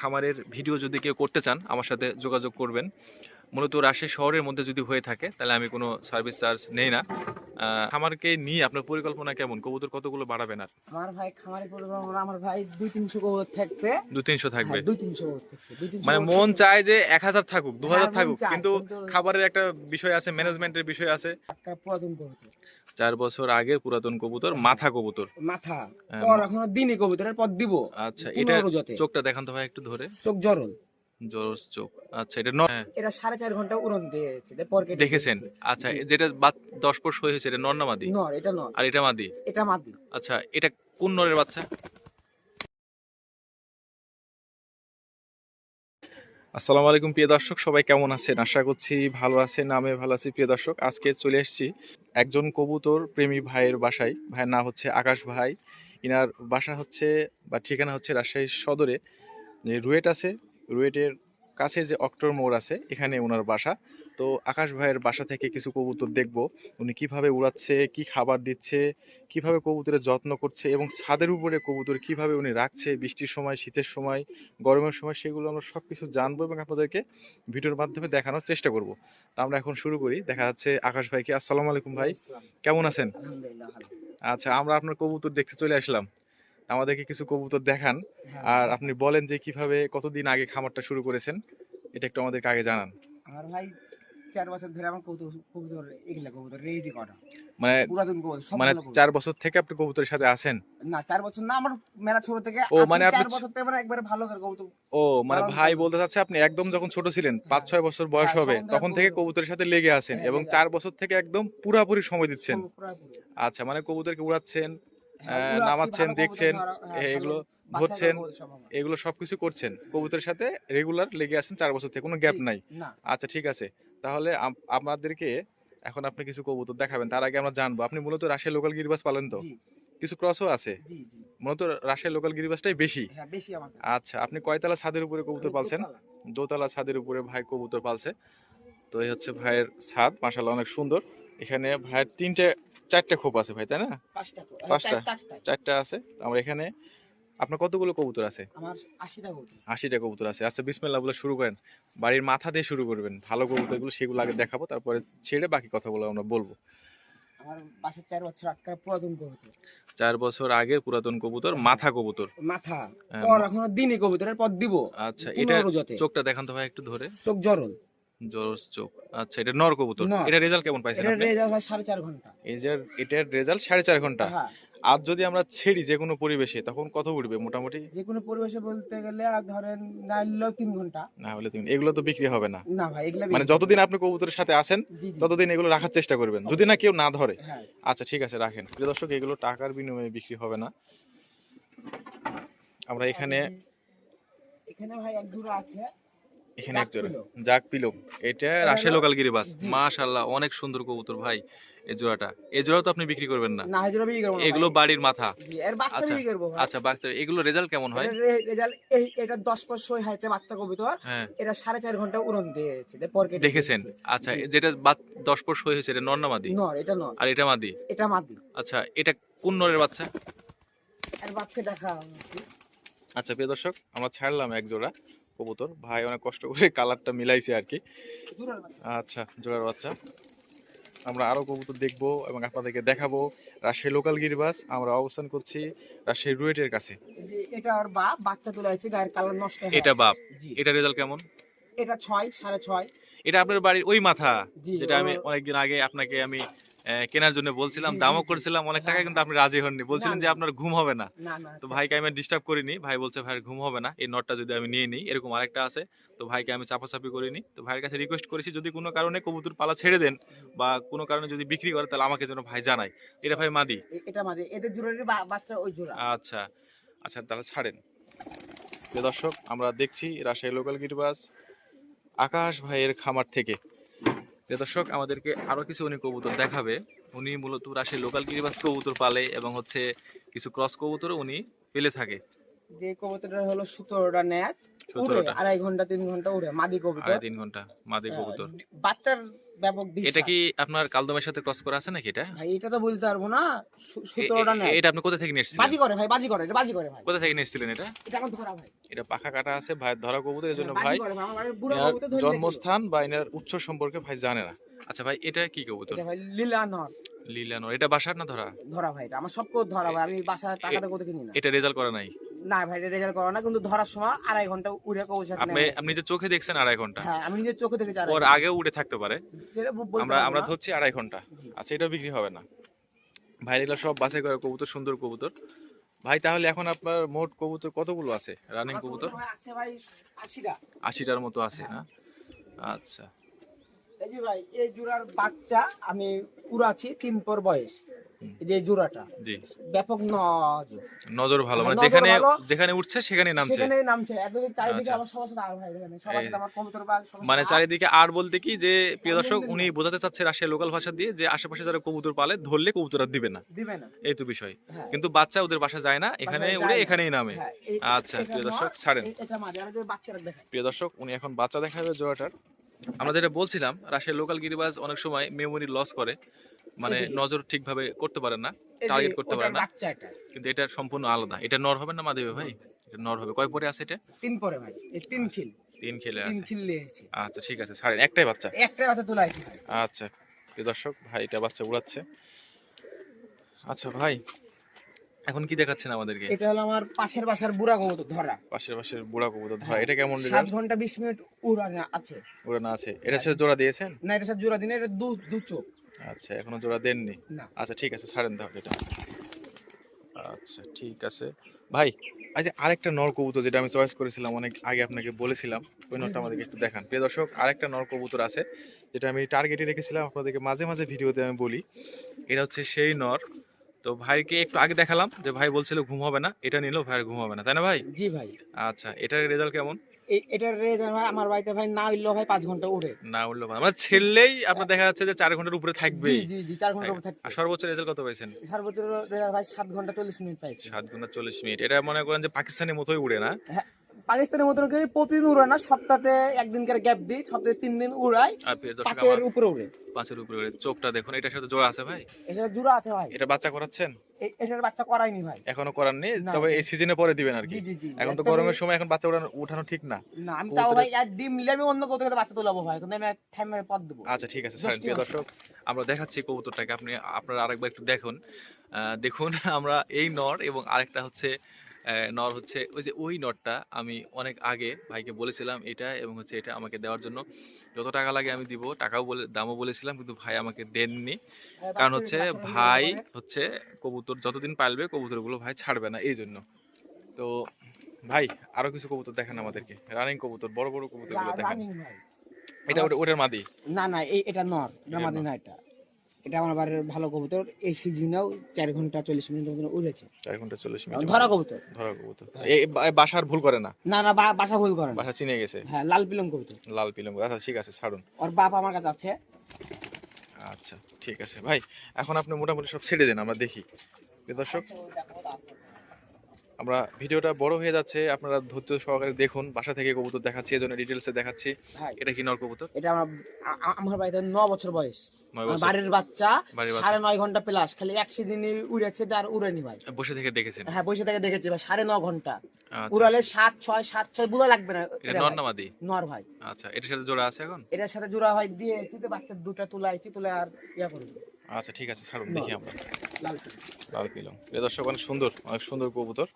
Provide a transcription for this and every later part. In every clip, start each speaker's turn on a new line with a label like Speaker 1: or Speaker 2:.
Speaker 1: খামারের ভিডিও যদি কেউ করতে চান আমার সাথে যোগাযোগ করবেন। মূলত রাজশাহী শহরের মধ্যে যদি হয়ে থাকে তাহলে আমি কোনো সার্ভিস চার্জ নেই না। খামারকে নিয়ে আপনার পরিকল্পনা কেমন? কবুতর কতগুলো বাড়াবেন আর?
Speaker 2: আমার ভাই খামারে করব আমার ভাই দুই তিনশো কবুতর থাকবে।
Speaker 1: দু তিনশো থাকবে।
Speaker 2: হ্যাঁ, দুই তিনশো থাকবে দুই তিনশো
Speaker 1: মানে মন চায় যে এক হাজার থাকুক দু হাজার
Speaker 2: হ্যাঁ,
Speaker 1: থাকুক কিন্তু খাবারের একটা বিষয় আছে ম্যানেজমেন্টের বিষয় আছে। চার বছর আগের পুরাতন কবুতর মাথা কবুতর।
Speaker 2: মাথা
Speaker 1: হ্যাঁ,
Speaker 2: পর এখনও দিনই কবুতরের পর দিব।
Speaker 1: আচ্ছা এটা চোখটা দেখান তো ভাই একটু ধরে।
Speaker 2: চোখ জরল
Speaker 1: জরস চোখ। আচ্ছা এটা ন- হ্যাঁ,
Speaker 2: এটা সাড়ে চার ঘণ্টা উড়ন দিয়েছে
Speaker 1: দেখেছেন? আচ্ছা যেটা দশ পর হয়েছে এটা নর না মাদি?
Speaker 2: নর এটা নর।
Speaker 1: আর এটা মাদি?
Speaker 2: এটা মাদি।
Speaker 1: আচ্ছা এটা কোন নরের বাচ্চা? আসসালামু আলাইকুম, প্রিয় দর্শক। সবাই কেমন আছেন? আশা করছি ভালো আছেন আমি ভালো আছি, প্রিয় দর্শক। আজকে চলে এসেছি একজন কবুতর প্রেমী ভাইয়ের বাসায়। ভাইয়ের নাম হচ্ছে আকাশ ভাই। ইনার বাসা হচ্ছে বা ঠিকানা হচ্ছে রাজশাহী সদরে, যে রুয়েট আছে। রুয়েটের কাছে যে অক্টোর মোড় আছে, এখানে ওনার বাসা। তো আকাশ ভাইয়ের বাসা থেকে কিছু কবুতর দেখব। উনি কীভাবে উড়াচ্ছে কি খাবার দিচ্ছে কীভাবে কবুতরের যত্ন করছে এবং ছাদের উপরে কবুতর কীভাবে উনি রাখছে বৃষ্টির সময় শীতের সময় গরমের সময় সেগুলো আমরা সব কিছু জানব এবং আপনাদেরকে ভিডিওর মাধ্যমে দেখানোর চেষ্টা করব। তো আমরা এখন শুরু করি। দেখা যাচ্ছে আকাশ ভাইকে আসসালামু আলাইকুম ভাই। কেমন আছেন? আচ্ছা আমরা আপনার কবুতর দেখতে চলে আসলাম। আমাদেরকে কিছু কবুতর দেখান।
Speaker 2: হ্যাঁ,
Speaker 1: আর আপনি বলেন যে কীভাবে কতদিন আগে খামারটা শুরু করেছেন? এটা একটু আমাদেরকে আগে জানান।
Speaker 2: আমার ভাই চার বছর ধরে আমার কবুতর কবুতর এগুলা কবুতর রেডি করা।
Speaker 1: মানে
Speaker 2: পুরাতন কবুতর
Speaker 1: মানে চার বছর থেকে আপনি কবুতরের সাথে আছেন?
Speaker 2: না চার বছর না আমার মেলা ছোট থেকে
Speaker 1: ও, মানে আপনি
Speaker 2: চার বছর থেকে মানে একবারে ভালো করে কবুতর।
Speaker 1: ও মানে ভাই বলতে চাচ্ছে আপনি একদম যখন ছোট ছিলেন পাঁচ
Speaker 2: হ্যাঁ।
Speaker 1: ছয় বছর বয়স
Speaker 2: হ্যাঁ,
Speaker 1: হবে তখন থেকে কবুতরের সাথে লেগে আছেন
Speaker 2: হ্যাঁ,
Speaker 1: এবং চার বছর থেকে একদম পুরাপুরি সময় দিচ্ছেন। আচ্ছা মানে কবুতরকে উড়াচ্ছেন নামাচ্ছেন, দেখছেন, এগুলো ধরছেন। এগুলো সবকিছু করছেন। কবুতরের সাথে রেগুলার লেগে আছেন চার বছর থেকে কোনো গ্যাপ নাই। আচ্ছা ঠিক আছে। তাহলে আপনাদেরকে এখন আপনি কিছু কবুতর দেখাবেন তার আগে আমরা জানব। আপনি মূলত রাশিয়ার লোকাল গিরিবাস পালেন তো? কিছু ক্রসও আছে? মূলত রাশিয়ার লোকাল গিরিবাসটাই বেশি?
Speaker 2: হ্যাঁ।
Speaker 1: আচ্ছা আপনি কয়তলা ছাদের উপরে কবুতর পালছেন?
Speaker 2: দোতলা।
Speaker 1: ছাদের উপরে ভাই কবুতর পালছে। তো এই হচ্ছে ভাইয়ের ছাদ মাশাল্লাহ অনেক সুন্দর। এখানে ভাইয়ের তিনটে চারটে খোপ আছে ভাই তাই না?
Speaker 2: পাঁচটা হ্যাঁ। চারটা
Speaker 1: আছে। আমরা এখানে আপনার কতগুলো কবুতর আছে?
Speaker 2: আমার আশিটা কবুতর।
Speaker 1: আশিটা কবুতর আছে। আচ্ছা বিসমিল্লাহ বলে শুরু করেন। বাড়ির মাথা দিয়ে শুরু করবেন। ভালো কবুতরগুলো সেগুলো আগে দেখাবো তারপরে ছেড়ে বাকি কথাগুলো আমরা বলব।
Speaker 2: আমার বাসার চার বছর আটকা পুরাতন কবুতর।
Speaker 1: চার বছর আগের পুরাতন কবুতর মাথা কবুতর।
Speaker 2: মাথা। পর এখনও দিনই কবুতরের পর দিব।
Speaker 1: আচ্ছা এটা চোখটা দেখান তো ভাই একটু ধরে।
Speaker 2: চোখ জরল
Speaker 1: চোখ। আচ্ছা এটা নর কবুতর। এটা রেজাল্ট কেমন পাইছেন
Speaker 2: এটা রেজাল্ট সাড়ে চার ঘণ্টা।
Speaker 1: এই যে এটার রেজাল্ট সাড়ে চার ঘণ্টা।
Speaker 2: হ্যাঁ।
Speaker 1: আর যদি আমরা ছেড়ি যে কোনো পরিবেশে তখন কত উঠবে মোটামুটি?
Speaker 2: যে কোনো পরিবেশে বলতে গেলে আর ধরেন ঘণ্টা।
Speaker 1: না হলে এগুলো তো বিক্রি হবে না।
Speaker 2: না ভাই এগুলা
Speaker 1: মানে যতদিন আপনি কবুতরের সাথে আছেন ততদিন এগুলো রাখার চেষ্টা করবেন। যদি না কেউ না ধরে।
Speaker 2: হ্যাঁ।
Speaker 1: আচ্ছা ঠিক আছে রাখেন। প্রিয় দর্শক এগুলো টাকার বিনিময়ে বিক্রি হবে না। আমরা এখানে
Speaker 2: এখানে ভাই এক জোড়া আছে।
Speaker 1: এখানে
Speaker 2: জাক
Speaker 1: এক জোড়া জাক পিলো। এটা রাশিয়া লোকাল গিরিবাস
Speaker 2: জি।
Speaker 1: মাশাআল্লাহ অনেক সুন্দর কবুতর ভাই এই জোড়াটা। এই জোড়াও তো আপনি বিক্রি করবেন না।
Speaker 2: না বিক্রি করব
Speaker 1: এগুলো বাড়ির মাথা।
Speaker 2: এর বাচ্চা
Speaker 1: আচ্ছা,
Speaker 2: বিক্রি করব
Speaker 1: আচ্ছা বাচ্চা এগুলো রেজাল্ট কেমন হয়?
Speaker 2: রেজাল্ট এই এটা দশ পর সই হয়েছে বাচ্চা কবুতর।
Speaker 1: হ্যাঁ।
Speaker 2: এটা সাড়ে চার ঘণ্টা উড়ন দিয়েছে দিয়ে পর কেটে
Speaker 1: দেখেছেন? আচ্ছা যেটা বাত- দশ পর সই হয়েছে এটা নর না মাদি?
Speaker 2: নর এটা নর।
Speaker 1: আর এটা মাদি?
Speaker 2: এটা মাদি।
Speaker 1: আচ্ছা এটা কোন নরের বাচ্চা?
Speaker 2: এর দেখা
Speaker 1: আচ্ছা প্রিয় দর্শক আমরা ছাড়লাম এক জোড়া। কবুতর। ভাই অনেক কষ্ট করে কালারটা মিলাইছে আর কি। আচ্ছা জোড়ার বাচ্চা। আমরা আরও কবুতর দেখব এবং আপনাদেরকে দেখাবো রাজশাহী লোকাল গিরিবাস। আমরা অবস্থান করছি রাজশাহী রুয়েটের কাছে।
Speaker 2: এটা ওর বাপ বাচ্চা তুলে আছে গায়ের কালার নষ্ট হয়ে
Speaker 1: এটা বাপ।
Speaker 2: জি।
Speaker 1: এটা রেজাল্ট কেমন?
Speaker 2: এটা ছয় সাড়ে ছয়।
Speaker 1: এটা আপনার বাড়ির ওই মাথা
Speaker 2: জি।
Speaker 1: যেটা আমি অনেকদিন আগে আপনাকে আমি কেনার জন্য বলছিলাম দামও করেছিলাম অনেক টাকা
Speaker 2: হ্যাঁ,
Speaker 1: কিন্তু আপনি রাজি হননি। বলছিলেন যে আপনার ঘুম হবে না। তো
Speaker 2: আচ্ছা,
Speaker 1: ভাইকে আমি ডিস্টার্ব করিনি। ভাই বলছে ভাইয়ের ঘুম হবে না এই নটটা যদি আমি নিয়ে নিই এরকম আরেকটা আছে। তো ভাইকে আমি চাপাচাপি করিনি। তো ভাইয়ের কাছে রিকোয়েস্ট করেছি যদি কোনো কারণে কবুতর পালা ছেড়ে দেন বা কোনো কারণে যদি বিক্রি করে তাহলে আমাকে যেন ভাই জানায়। এটা ভাই মাদি।
Speaker 2: এটা মাঝে এদের জোড়ারই বাচ্চা ওই জোড়া।
Speaker 1: আচ্ছা আচ্ছা তাহলে ছাড়েন। দর্শক আমরা দেখছি রাজশাহী লোকাল গিরবাস আকাশ ভাইয়ের খামার থেকে। দর্শক আমাদেরকে আরও কিছু উনি কবুতর দেখাবে। উনি মূলত রাজশাহী লোকাল গিরিবাস কবুতর পালে এবং হচ্ছে কিছু ক্রস কবুতর উনি পেলে থাকে।
Speaker 2: যে কবুতরটা হলো সতেরোটা নেয় উড়ে আড়াই ঘণ্টা তিন ঘণ্টা উড়ে মাদি কবুতর।
Speaker 1: আড়াই তিন ঘণ্টা মাদি কবুতর।
Speaker 2: বাচ্চার ব্যাপক।
Speaker 1: এটা কি আপনার কালদমের সাথে ক্রস করা আছে নাকি এটা?
Speaker 2: ভাই এটা তো বলতে পারব না। সূত্রটা
Speaker 1: এ- এটা আপনি কোথা থেকে নিয়ে এসেছিলেন?
Speaker 2: বাজি করে ভাই বাজি করে এটা বাজি করে ভাই।
Speaker 1: কোথা থেকে নিয়ে এসেছিলেন এটা?
Speaker 2: এটা আমার ধরা ভাই।
Speaker 1: এটা পাখা কাটা আছে ভাই ধরা কবুতর এই জন্য
Speaker 2: হ্যাঁ,
Speaker 1: ভাই। জন্মস্থান বা এনার উৎস সম্পর্কে ভাই জানে না। আচ্ছা ভাই এটা কি কবুতর?
Speaker 2: এটা ভাই লীলা নর।
Speaker 1: লিলানোর এটা বাসার না ধরা?
Speaker 2: ধরা ভাই এটা আমার সব কবুতর ধরা ভাই আমি বাসায় টাকাটা কোথাও কিনি না
Speaker 1: এটা রেজাল্ট করা নাই?
Speaker 2: না ভাই এটা রেজাল্ট করা না কিন্তু ধরার সময় আড়াই ঘণ্টা উড়ে কবুতর
Speaker 1: আপনি আপনি যে চোখে দেখছেন আড়াই ঘণ্টা?
Speaker 2: হ্যাঁ আমি চোখে দেখেছি
Speaker 1: ওর আগে উড়ে থাকতে পারে। আমরা আমরা ধরছি আড়াই
Speaker 2: ঘণ্টা।
Speaker 1: আচ্ছা এটা বিক্রি হবে না। ভাই এগুলো সব বাছাই করা কবুতর সুন্দর কবুতর। ভাই তাহলে এখন আপনার মোট কবুতর কতগুলো আছে? রানিং কবুতর?
Speaker 2: আছে ভাই
Speaker 1: মতো আছে না? আচ্ছা।
Speaker 2: এই যে ভাই এই জোড়ার বাচ্চা আমি উড়াচ্ছি তিন পর বয়স। যে জোড়াটা। ব্যাপক নজর।
Speaker 1: নজর ভালো মানে
Speaker 2: হ্যাঁ,
Speaker 1: যেখানে যেখানে উঠছে সেখানে নামছে।
Speaker 2: সেখানে নামছে। এতদিন চারিদিকে
Speaker 1: আচ্ছা।
Speaker 2: আমার সবার সাথে আর ভাই এখানে সবার সাথে আমার বা
Speaker 1: মানে চারিদিকে আর বলতে কি যে প্রিয় দর্শক উনি বোঝাতে চাচ্ছে রাশিয়ার লোকাল ভাষা দিয়ে যে আশেপাশে যারা কবুতর পালে ধরলে কবুতর আর দিবে না।
Speaker 2: দিবে না।
Speaker 1: এই তো বিষয়।
Speaker 2: হ্যাঁ।
Speaker 1: কিন্তু বাচ্চা ওদের বাসা যায় না এখানে উড়ে এখানেই নামে।
Speaker 2: হ্যাঁ,
Speaker 1: আচ্ছা, প্রিয় দর্শক, ছাড়েন।
Speaker 2: এটা মাঝে আর যে বাচ্চারা দেখে
Speaker 1: প্রিয় দর্শক উনি এখন বাচ্চা দেখাবে জোড়াটার। আমরা যেটা বলছিলাম রাশিয়ার লোকাল গিরিবাজ অনেক সময় মেমোরি লস করে। মানে নজর ঠিকভাবে করতে পারে না টার্গেট করতে পারে না। কিন্তু এটা সম্পূর্ণ আলাদা। এটা নর হবে না মা দেবে ভাই? এটা নর হবে। কয় পরে আছে এটা?
Speaker 2: তিন পরে ভাই। এই তিন খিল।
Speaker 1: তিন খেলে
Speaker 2: তিন খিল নিয়ে এসেছি।
Speaker 1: আচ্ছা ঠিক আছে ছাড়েন। একটাই বাচ্চা?
Speaker 2: একটা বাচ্চা তোলাইছি ভাই।
Speaker 1: আচ্ছা প্রিয় দর্শক ভাই এটা বাচ্চা উড়াচ্ছে। আচ্ছা ভাই এখন কি দেখাচ্ছেন আমাদেরকে?
Speaker 2: এটা হলো আমার পাশের বাসার বুড়া কবুতর ধরা।
Speaker 1: পাশের পাশের বুড়া কবুতর ধরা।
Speaker 2: হ্যাঁ,
Speaker 1: এটা কেমন রেজাল্ট
Speaker 2: ঘণ্টা বিশ মিনিট উড়ানো আছে।
Speaker 1: উড়ানো আছে। এটা ছেড়ে জোড়া দিয়েছেন?
Speaker 2: না এটা স্যার জোড়া দিনে এটা দু দু চোখ।
Speaker 1: আচ্ছা এখনও জোড়া দেননি? আচ্ছা ঠিক আছে ছাড়েন তাহলে এটা। আচ্ছা ঠিক আছে। ভাই আচ্ছা আরেকটা নর কবুতর যেটা আমি চয়েস করেছিলাম অনেক আগে আপনাকে বলেছিলাম ওই নরটা আমাদেরকে একটু দেখান। প্রিয় দর্শক আরেকটা নর কবুতর আছে যেটা আমি টার্গেটে রেখেছিলাম আপনাদেরকে মাঝে মাঝে ভিডিওতে আমি বলি। এটা হচ্ছে সেই নর। তো ভাইকে একটু আগে দেখালাম যে ভাই বলছিল ঘুম হবে না এটা নিলেও ভাইয়ের ঘুম হবে না তাই না ভাই?
Speaker 2: জি ভাই।
Speaker 1: আচ্ছা এটার রেজাল্ট কেমন?
Speaker 2: এটার রেজাল্ট ভাই আমার বাড়িতে ভাই না উঠলেও ভাই পাঁচ ঘণ্টা উড়ে।
Speaker 1: না আমার আপনার দেখা যাচ্ছে যে চার ঘণ্টার উপরে
Speaker 2: থাকবে।
Speaker 1: থাকবেই
Speaker 2: জি জি চার ঘণ্টা থাকবে।
Speaker 1: সর্বোচ্চ রেজাল্ট কত পাইছেন?
Speaker 2: সর্বোচ্চ রেজাল্ট ভাই সাত ঘণ্টা চল্লিশ মিনিট পাইছে।
Speaker 1: সাত ঘণ্টা চল্লিশ মিনিট। এটা মনে করেন যে পাকিস্তানের মতোই উড়ে না?
Speaker 2: পাকিস্তানের মতন করে প্রতিদিন উড়ে না সপ্তাহে একদিন করে গ্যাপ দিই সপ্তাহে তিন দিন
Speaker 1: দর্শক
Speaker 2: পাঁচের উপরে উড়ে।
Speaker 1: পাঁচের উপরে উড়ে। চোখটা দেখুন এটার সাথে জোড়া আছে ভাই?
Speaker 2: এটা জোড়া আছে ভাই।
Speaker 1: এটা বাচ্চা করাচ্ছেন?
Speaker 2: এটার বাচ্চা করাইনি ভাই।
Speaker 1: এখনও করার নেই? তবে এই সিজনে পরে দিবেন আর কি। এখন তো গরমের সময় এখন বাচ্চা উঠানো উঠানো ঠিক না।
Speaker 2: না আমি তাও ভাই আর ডিম নিলে আমি অন্য কোথাও থেকে বাচ্চা তোলাবো ভাই কিন্তু আমি থামে পদ দেবো।
Speaker 1: আচ্ছা ঠিক আছে
Speaker 2: দশটি
Speaker 1: প্রিয় দর্শক আমরা দেখাচ্ছি কবুতরটাকে। আপনি আপনারা আরেকবার একটু দেখুন। আহ, দেখুন আমরা এই নর এবং আরেকটা হচ্ছে নর হচ্ছে ওই যে ওই নরটা আমি অনেক আগে ভাইকে বলেছিলাম এটা এবং হচ্ছে এটা আমাকে দেওয়ার জন্য। যত টাকা লাগে আমি দিব টাকাও বলে দামও বলেছিলাম কিন্তু ভাই আমাকে দেননি। কারণ হচ্ছে ভাই হচ্ছে কবুতর যতদিন পালবে কবুতরগুলো ভাই ছাড়বে না এই জন্য তো ভাই আরও কিছু কবুতর দেখান আমাদেরকে রানিং কবুতর বড় বড় কবুতরগুলো দেখান। এটা ওটার মাদি?
Speaker 2: না না এটা নর এটা মাদি না এটা। এটা আমার বাড়ির ভালো কবুতর। এই সিজনেও চার ঘণ্টা চল্লিশ মিনিটের মতন উড়েছে।
Speaker 1: চার ঘণ্টা চল্লিশ মিনিট
Speaker 2: ধরা কবুতর।
Speaker 1: ধরা কবুতর। এই বাসার ভুল করে না?
Speaker 2: না না বাসা ভুল করে না।
Speaker 1: বাসা চিনে গেছে?
Speaker 2: হ্যাঁ লাল পিলং কবুতর।
Speaker 1: লাল পিলং আচ্ছা ঠিক আছে ছাড়ুন।
Speaker 2: ওর বাপ আমার কাছে আছে।
Speaker 1: আচ্ছা ঠিক আছে। ভাই এখন আপনি মোটামুটি সব ছেড়ে দেন আমরা দেখি। দর্শক আমরা ভিডিওটা বড় হয়ে যাচ্ছে। আপনারা ধৈর্য সহকারে দেখুন বাসা থেকে কবুতর দেখাচ্ছি এজন্য জন্য ডিটেলসে দেখাচ্ছি। এটা কি নর কবুতর?
Speaker 2: এটা আমার আমার বাড়িতে ন বছর বয়স। বাড়ির বাচ্চা সাড়ে নয় ঘণ্টা প্লাস খালি এক সিজনই উড়েছে আর উড়েনি ভাই।
Speaker 1: বসে থেকে দেখেছেন?
Speaker 2: হ্যাঁ বসে থেকে দেখেছি ভাই সাড়ে ন ঘণ্টা।
Speaker 1: আচ্ছা।
Speaker 2: উড়ালে সাত ছয় সাত ছয় লাগবে না।
Speaker 1: নর
Speaker 2: নর ভাই।
Speaker 1: আচ্ছা এটার সাথে জোড়া আছে এখন?
Speaker 2: এটার সাথে জোড়া হয় দিয়েছি তো বাচ্চা দুটা তুলাইছি তুলে আর ইয়া করব
Speaker 1: আচ্ছা ঠিক আছে ছাড়ুন দেখি আমরা।
Speaker 2: লাল পিলং।
Speaker 1: প্রিয় দর্শক অনেক সুন্দর অনেক সুন্দর কবুতর।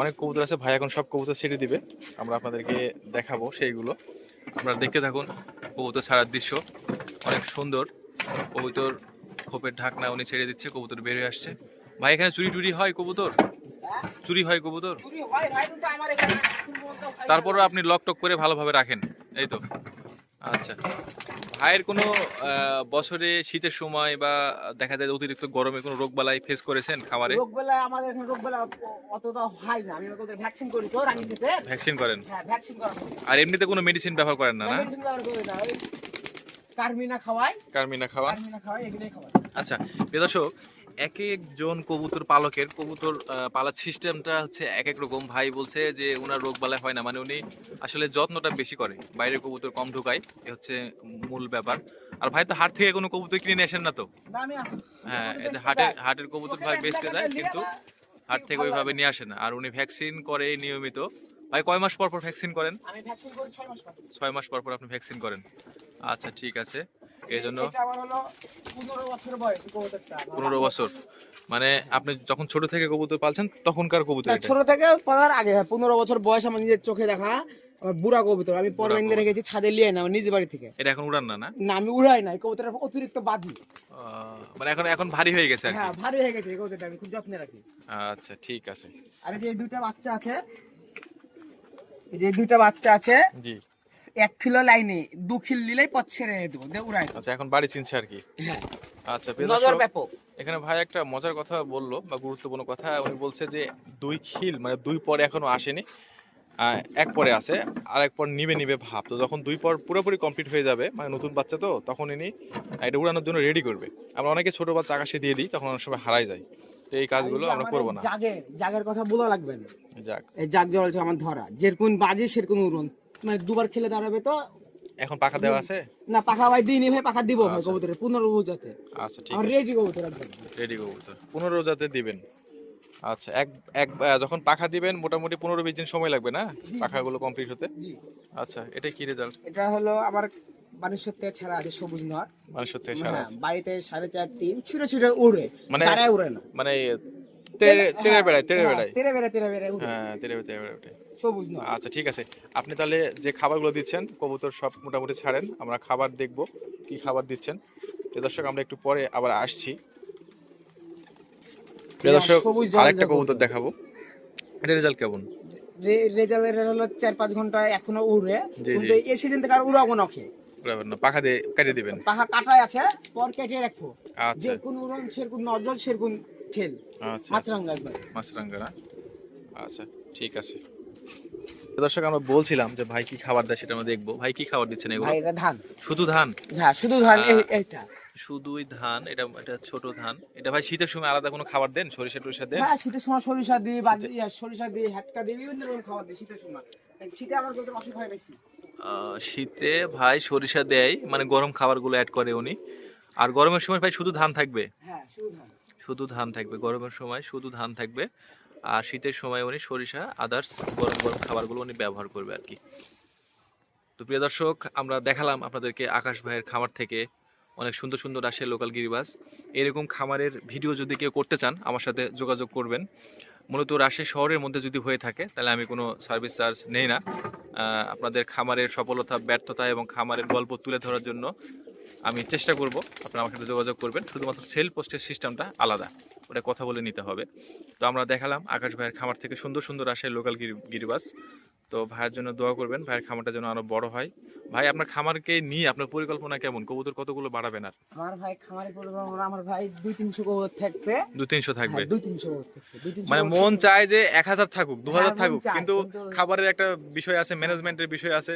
Speaker 1: অনেক কবুতর আছে ভাই এখন সব কবুতর ছেড়ে দিবে। আমরা আপনাদেরকে দেখাবো সেইগুলো। আপনারা দেখতে থাকুন কবুতর ছাড়ার দৃশ্য। অনেক সুন্দর। কবুতর খোপের ঢাকনা উনি ছেড়ে দিচ্ছে কবুতর বের হয়ে আসছে। ভাই এখানে চুরি টুরি হয় কবুতর? চুরি হয় কবুতর? তারপরও আপনি লক টক করে ভালোভাবে রাখেন এই তো। আচ্ছা। ভাইয়ের কোনো বছরে শীতের সময় বা দেখা যায় অতিরিক্ত গরমে কোনো রোগ বালাই ফেস করেছেন
Speaker 2: রোগবেলা আমাদের এখানে রোগবেলা অতটা হয় না। আমি ওদের ভ্যাকসিন করি তো রানী
Speaker 1: ভ্যাকসিন করেন?
Speaker 2: হ্যাঁ ভ্যাকসিন করা হয়।
Speaker 1: আর এমনিতে কোনো মেডিসিন ব্যবহার করেন না না?
Speaker 2: মেডিসিন ব্যবহার করি না। কার্মিনা খাওয়াই
Speaker 1: কার্মিনা খাওয়া?
Speaker 2: কার্মিনা খাওয়াই এগুলোই খাওয়াই
Speaker 1: আচ্ছা দর্শক এক একজন কবুতর পালকের কবুতর পালার সিস্টেমটা হচ্ছে এক এক রকম। ভাই বলছে যে ওনার রোগ বালাই হয় না মানে উনি আসলে যত্নটা বেশি করে। বাইরে কবুতর কম ঢুকায় এ হচ্ছে মূল ব্যাপার। আর ভাই তো হাট থেকে কোনো কবুতর কিনে নিয়ে আসেন না তো? হ্যাঁ
Speaker 2: কবুতর
Speaker 1: হাটের হাটের কবুতর ভাই বেচতে যায় কিন্তু হাট থেকে ওইভাবে নিয়ে আসে না। আর উনি ভ্যাকসিন করে নিয়মিত। ভাই কয় মাস পর পর ভ্যাকসিন করেন?
Speaker 2: ছয় মাস পর
Speaker 1: পর আপনি ভ্যাকসিন করেন। আচ্ছা ঠিক আছে। এই জন্য
Speaker 2: পনেরো বছর
Speaker 1: মানে আপনি যখন ছোট থেকে কবুতর পালছেন তখনকার কবুতর
Speaker 2: ছোট থেকে পালার আগে পনেরো বছর বয়স আমার নিজের চোখে দেখা বুড়া কবুতর। আমি পর রেখেছি ছাদে লিয়ে না আমার নিজের বাড়ি থেকে।
Speaker 1: এটা এখন উড়ান না না?
Speaker 2: না আমি উড়াই নাই কবুতরটা অতিরিক্ত বাদি
Speaker 1: মানে এখন এখন ভারী হয়ে গেছে
Speaker 2: হ্যাঁ ভারী হয়ে গেছে কবুতরটা আমি খুব যত্নে রাখি।
Speaker 1: আচ্ছা ঠিক আছে।
Speaker 2: আর এই যে দুইটা বাচ্চা আছে এই যে দুইটা বাচ্চা আছে
Speaker 1: জি।
Speaker 2: এক কিলো লাইনে দু খিল দিলেই পথ ছেড়ে দেবো দিয়ে উড়াই। দেবো
Speaker 1: আচ্ছা এখন বাড়ি চিনছে আর কি।
Speaker 2: হ্যাঁ।
Speaker 1: আচ্ছা প্রিয়
Speaker 2: নজর
Speaker 1: দর্শক,
Speaker 2: ব্যাপক।
Speaker 1: এখানে ভাই একটা মজার কথা বলল বা গুরুত্বপূর্ণ কথা। উনি বলছে যে দুই খিল মানে দুই পরে এখনও আসেনি আহ, এক পরে আছে আর এক পর নিবে নিবে ভাব। তো যখন দুই পর পুরোপুরি কমপ্লিট হয়ে যাবে মানে নতুন বাচ্চা তো তখন ইনি এটা উড়ানোর জন্য রেডি করবে। আমরা অনেকে ছোট বাচ্চা আকাশে দিয়ে দিই তখন অনেক সময় হারাই যায়। তো এই কাজগুলো আমরা করব না।
Speaker 2: জাগের জাগের কথা বলা লাগবে না।
Speaker 1: যাক।
Speaker 2: এই জাগ জলছে আমার ধরা যেরকম বাজে সেরকম উড়ন। মানে দুবার খেলে দাঁড়াবে তো।
Speaker 1: এখন পাখা দেওয়া আছে?
Speaker 2: না পাখা ভাই দিইনি ভাই পাখা দিব ভাই
Speaker 1: আচ্ছা।
Speaker 2: কবুতরের পনেরো বুঝাতে
Speaker 1: আচ্ছা ঠিক আছে।
Speaker 2: রেডি কবুতর
Speaker 1: রেডি কবুতর। পনেরো যাতে দিবেন। আচ্ছা এক এক যখন পাখা দিবেন মোটামুটি পনেরো বিশ দিন সময় লাগবে না পাখাগুলো কমপ্লিট হতে? আচ্ছা এটা কি রেজাল্ট
Speaker 2: এটা হলো আমার বানেশ্বর থেকে ছাড়া আছে সবুজ নর।
Speaker 1: মানুষের থেকে সারা
Speaker 2: বাড়িতে সাড়ে চার তিন ছুটে ছুটে উড়ে
Speaker 1: মানে-
Speaker 2: উড়ে না।
Speaker 1: তেরে তেরে বেড়ায় তেরে বেড়ায়।
Speaker 2: তেরে বেড়ায় তেরে বেড়ায়
Speaker 1: হ্যাঁ তেরে বেড়ায় তেরে বেড়ায় ওঠে
Speaker 2: সবুজ নর
Speaker 1: আচ্ছা ঠিক আছে। আপনি তাহলে যে খাবারগুলো দিচ্ছেন কবুতর সব মোটামুটি ছাড়েন। আমরা খাবার দেখব কি খাবার দিচ্ছেন। প্রিয় দর্শক আমরা একটু পরে আবার আসছি। প্রিয় দর্শক আরেকটা কবুতর। দেখাবো। এটা রেজাল্ট কেমন?
Speaker 2: হলো চার পাঁচ ঘণ্টা এখনও উড়ে। কিন্তু এই সিজন থেকে আর উড়াবো না ওকে।
Speaker 1: পাখা দিয়ে কাটিয়ে দিবেন।
Speaker 2: পাখা কাটাই আছে পর কেটে রাখব।
Speaker 1: আচ্ছা।
Speaker 2: যে কোন উড়ন সেরকম নজর সেরকম খেল
Speaker 1: আচ্ছা।
Speaker 2: মাছরাঙ্গা একবার।
Speaker 1: মাছরাঙ্গা আচ্ছা ঠিক আছে। দর্শক আমরা বলছিলাম যে ভাই কি খাবার দেয় সেটা আমরা দেখব। ভাই কি খাবার দিচ্ছেন এগুলো?
Speaker 2: ভাই এটা ধান।
Speaker 1: শুধু ধান?
Speaker 2: হ্যাঁ শুধু ধান এইটা।
Speaker 1: শুধুই ধান এটা এটা ছোট ধান। এটা ভাই শীতের সময় আলাদা কোনো খাবার দেন? সরিষা টরিষা দেন?
Speaker 2: হ্যাঁ শীতের সময় সরিষা দিই বাজি ইয়া, সরিষা দিই হাটকা দিই বিভিন্ন রকম খাবার দিই শীতের সময়। শীতে আমার বলতে অসুখ হয় বেশি।
Speaker 1: শীতে ভাই সরিষা দেয় মানে গরম খাবারগুলো অ্যাড করে উনি। আর গরমের সময় ভাই শুধু ধান থাকবে?
Speaker 2: হ্যাঁ শুধু ধান।
Speaker 1: শুধু ধান থাকবে গরমের সময় শুধু ধান থাকবে। আর শীতের সময় উনি সরিষা, আদার্স গরম গরম খাবারগুলো উনি ব্যবহার করবে আর কি। তো প্রিয় দর্শক, আমরা দেখালাম আপনাদেরকে আকাশ ভাইয়ের খামার থেকে অনেক সুন্দর সুন্দর আসে লোকাল গিরিবাস। এরকম খামারের ভিডিও যদি কেউ করতে চান, আমার সাথে যোগাযোগ করবেন। মূলত রাজশাহী শহরের মধ্যে যদি হয়ে থাকে, তাহলে আমি কোনো সার্ভিস চার্জ নেই না। আপনাদের খামারের সফলতা, ব্যর্থতা এবং খামারের গল্প তুলে ধরার জন্য আমি চেষ্টা করব আপনারা আমার সাথে যোগাযোগ করবেন। শুধুমাত্র সেল পোস্টের সিস্টেমটা আলাদা। ওটা কথা বলে নিতে হবে। তো আমরা দেখালাম আকাশ ভাইয়ের খামার থেকে সুন্দর সুন্দর আসে লোকাল গিরিবাস। তো ভাইয়ের জন্য দোয়া করবেন ভাইয়ের খামারটা যেন আরও বড় হয়। ভাই আপনার খামারকে নিয়ে আপনার পরিকল্পনা কেমন? কবুতর কতগুলো বাড়াবেন আর?
Speaker 2: আমার ভাই খামারে করব আমার ভাই দুই তিনশো কবুতর থাকবে। হ্যাঁ, দুই তিনশো কবুতর থাকবে দুই তিনশো
Speaker 1: মানে মন চায় যে এক হাজার থাকুক দু হাজার
Speaker 2: হ্যাঁ,
Speaker 1: থাকুক কিন্তু- খাবারের একটা বিষয় আছে ম্যানেজমেন্টের বিষয় আছে।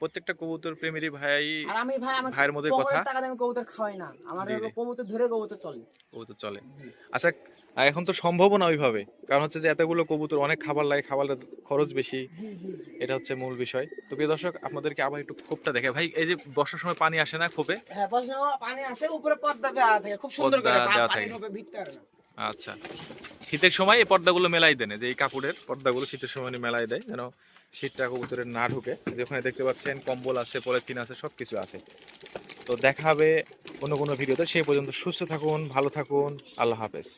Speaker 1: প্রত্যেকটা কবুতর প্রেমীরই ভাই
Speaker 2: আর আমি ভাই আমার
Speaker 1: ভাইয়ের মধ্যে কথা।
Speaker 2: টাকা আমি কবুতর খাওয়াই না। আমার কবুতর ধরে কবুতর চলে।
Speaker 1: কবুতর চলে। আচ্ছা এখন তো সম্ভবও না ওইভাবে। কারণ হচ্ছে যে এতগুলো কবুতর অনেক খাবার লাগে খাবারের খরচ বেশি। এটা হচ্ছে মূল বিষয়। তো প্রিয় দর্শক আপনাদেরকে আবার একটু খোপটা দেখে। ভাই এই যে বর্ষার সময় পানি আসে না খোপে?
Speaker 2: হ্যাঁ বর্ষা পানি আসে উপরে পর্দা দেওয়া থাকে খুব সুন্দর করে। পানি। ঢোকে ভিতরে
Speaker 1: আচ্ছা। শীতের সময় এই পর্দাগুলো মেলাই দেন যে এই কাপড়ের পর্দাগুলো শীতের সময় মেলাই দেয়, যেন শীতটা কবুতরের না ঢুকে। যেখানে দেখতে পাচ্ছেন, কম্বল আছে, পলিথিন আছে সব কিছু আছে। তো দেখা হবে অন্য কোনো ভিডিওতে, সেই পর্যন্ত সুস্থ থাকুন, ভালো থাকুন, আল্লাহ হাফেজ।